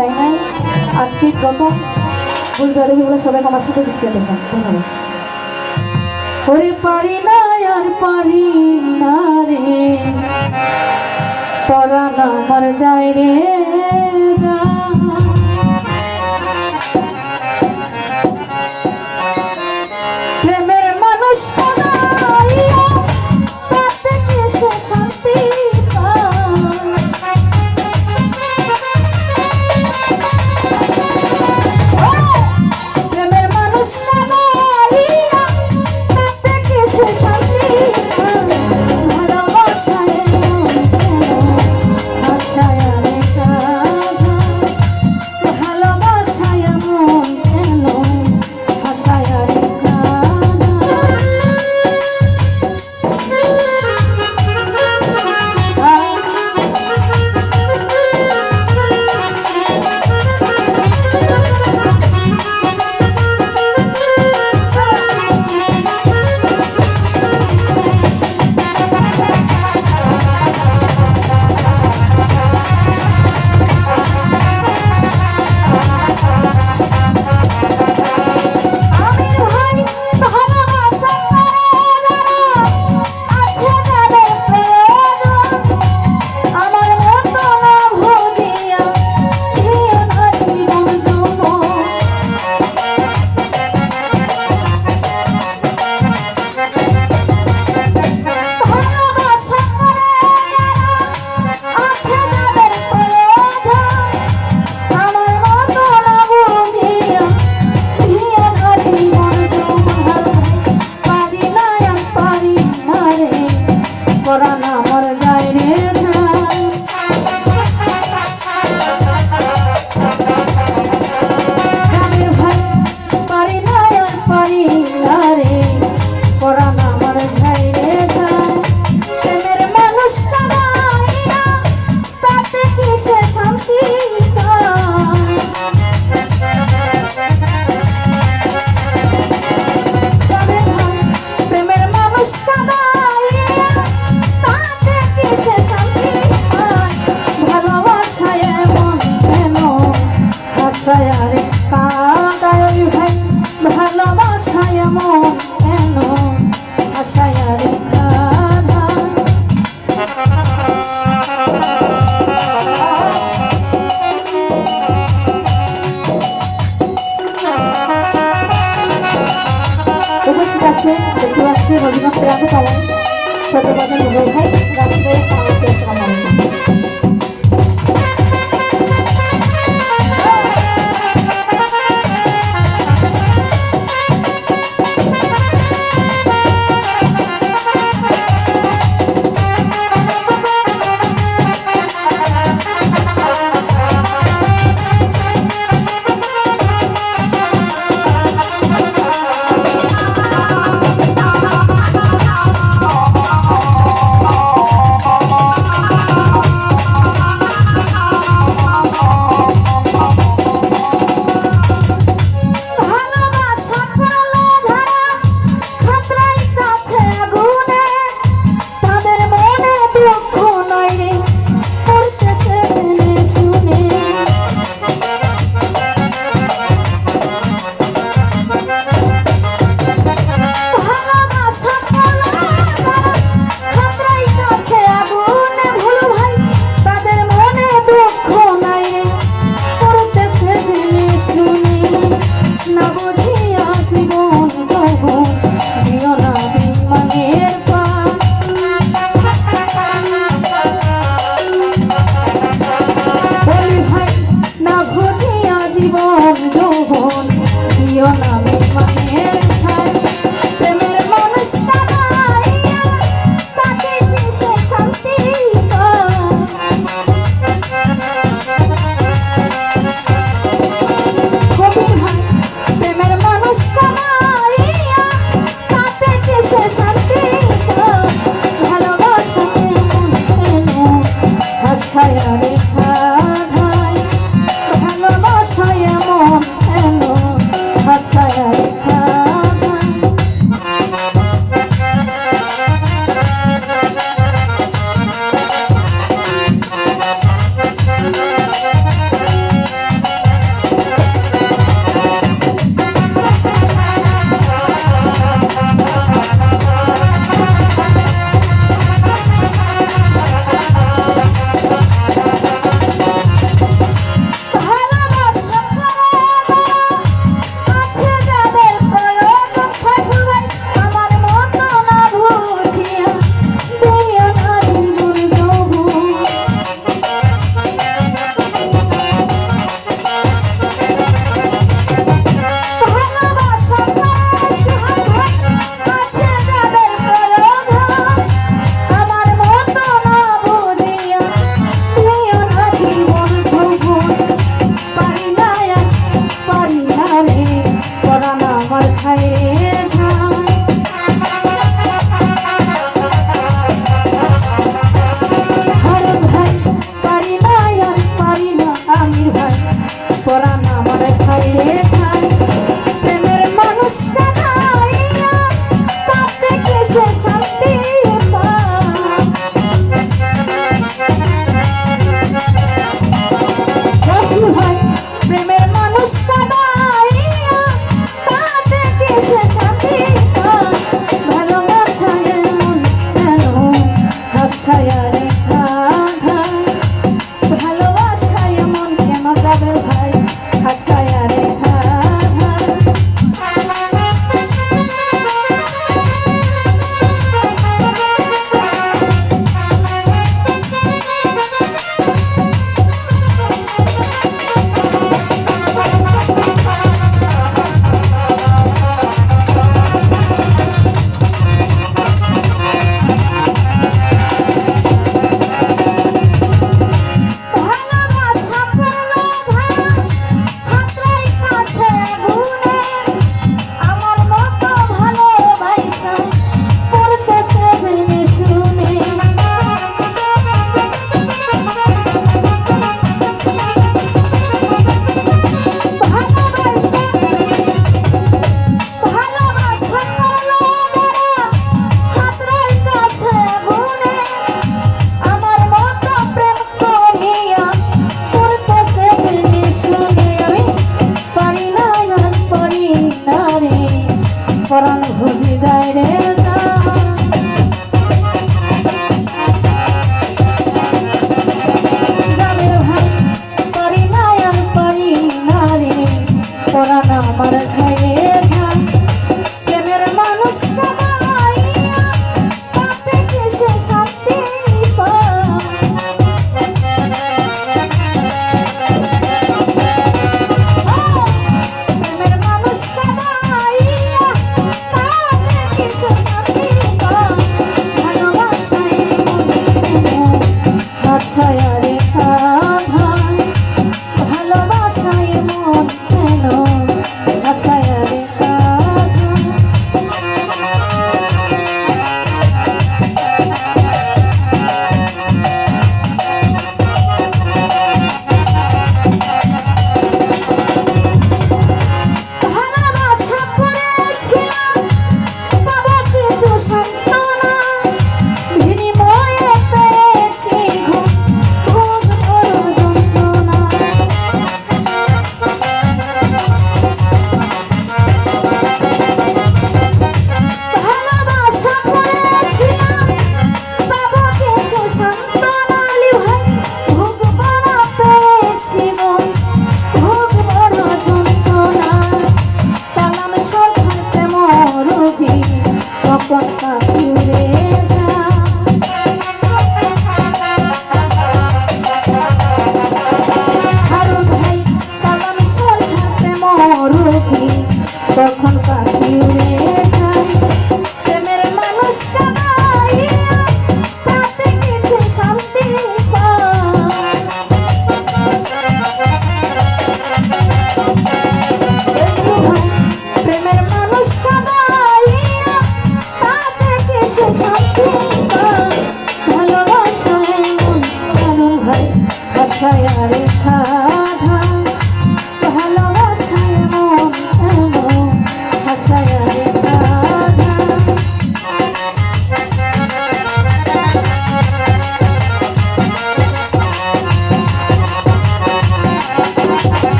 দেয় নাই। আজকে প্রথম বুঝতে হবে সবাই আমার সাথে দৃষ্টি দেখেন ধন্যবাদ। ওরে পারি না আর পারি না রে, পরাণ আমার যায় রে। পরাণ আমার যায় রে। আছে দেখতে পাচ্ছি রবীন্দ্রনাথ পালন ছোট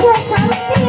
这是什？